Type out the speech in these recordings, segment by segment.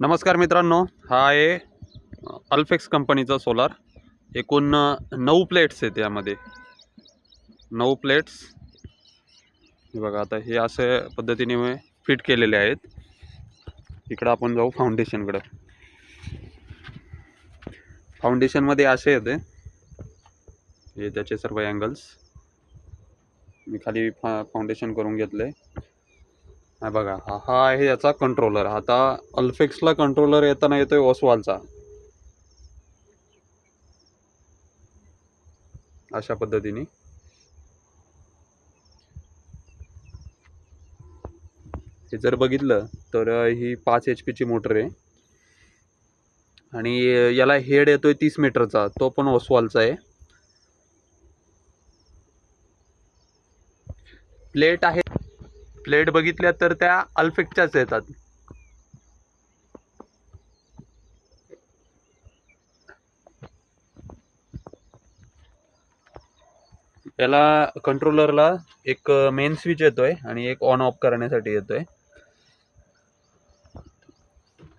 नमस्कार मित्रांनो हा आहे अल्फेक्स कंपनीचा सोलार. एकूण नऊ प्लेट्स आहेत यामध्ये. नऊ प्लेट्स. हे बघा आता हे असे पद्धतीने फिट केलेले आहेत. इकडं आपण जाऊ फाउंडेशनकडं. फाउंडेशनमध्ये असे येते. हे त्याचे सर्व अँगल्स मी खाली फा फाउंडेशन करून घेतलं आहे हा बघा हा हा आहे याचा कंट्रोलर आता अल्फेक्सला कंट्रोलर येताना येतोय ओसवालचा. अशा पद्धतीने. हे जर बघितलं तर ही पाच एच पीची मोटर आहे. आणि याला हेड येतोय तीस मीटरचा. तो पण ओसवालचा आहे. प्लेट आहे प्लेट बघितल्या तर त्या अल्फेक्टच्याच येतात. याला कंट्रोलरला एक मेन स्विच येतोय आणि एक ऑन ऑफ करण्यासाठी येतोय.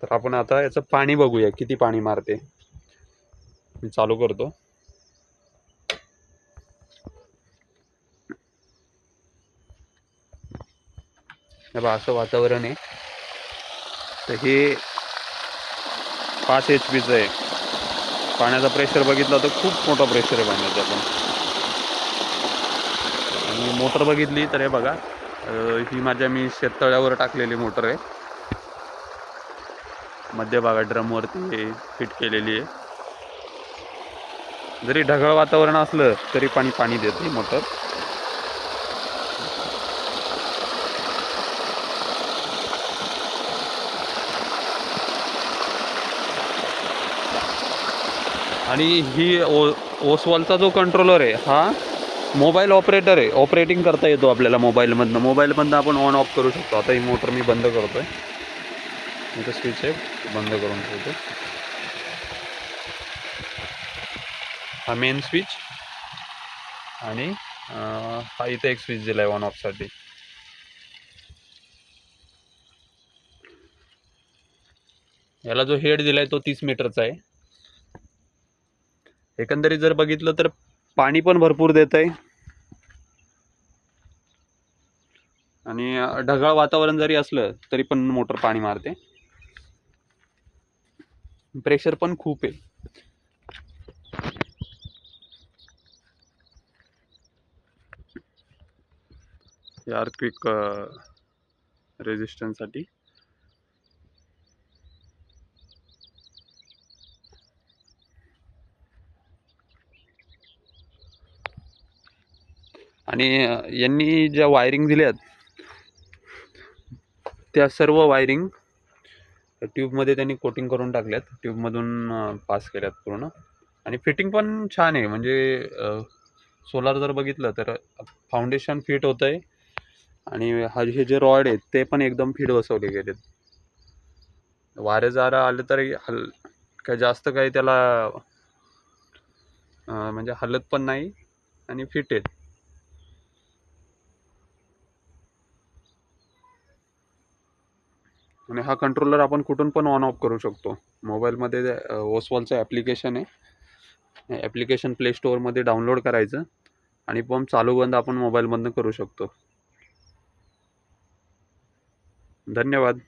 तर आपण आता याचं पाणी बघूया किती पाणी मारते. मी चालू करतो. हे असं वातावरण आहे. तर हे पाच एच पीचं आहे. पाण्याचा प्रेशर बघितला तर खूप मोठा प्रेशर आहे पाण्याचा पण. आणि मोटर बघितली तर हे बघा ही माझ्या मी शेततळ्यावर टाकलेली मोटर आहे. मध्यभागा ड्रमवरती फिट केलेली आहे. जरी ढगाळ वातावरण असलं तरी पाणी पाणी देते मोटर आणि ही ओ ओसवालचा जो कंट्रोलर आहे हा मोबाईल ऑपरेटर आहे. ऑपरेटिंग करता येतो आपल्याला मोबाईलमधनं मोबाईलमधनं आपण ऑन ऑफ करू शकतो. आता ही मोटर मी बंद करतो आहे इथं स्विच आहे. बंद करून ठेवतो. हा मेन स्विच आणि हा इथे एक स्विच दिला आहे ऑन ऑफसाठी याला जो हेड दिला आहे तो तीस मीटरचा आहे. एकंदरीत जर बघितलं तर पाणी पण भरपूर देत आहे. आणि ढगाळ वातावरण जरी असलं तरी पण मोटर पाणी मारते. प्रेशर पण खूप आहे. आर्क्विक रेजिस्टन्ससाठी आणि यांनी ज्या वायरिंग दिल्यात त्या सर्व वायरिंग ट्यूबमध्ये त्यांनी कोटिंग करून टाकल्यात. ट्यूबमधून पास केल्यात पूर्ण. आणि फिटिंग पण छान आहे. म्हणजे सोलार जर बघितलं तर फाउंडेशन फिट होतं आहे आणि हा हे जे रॉड आहेत ते पण एकदम फिट बसवले गेलेत. वारे जारा आले तरी हल काय जास्त काही त्याला म्हणजे हलत पण नाही आणि फिट आहेत. आणि हा कंट्रोलर आपण कुठून पण ऑन ऑफ करू शकतो. मोबाईलमध्ये ओसवॉलचं ॲप्लिकेशन आहे. ॲप्लिकेशन प्ले स्टोअरमध्ये डाउनलोड करायचं आणि पंप चालू बंद आपण मोबाईलमधनं करू शकतो. धन्यवाद.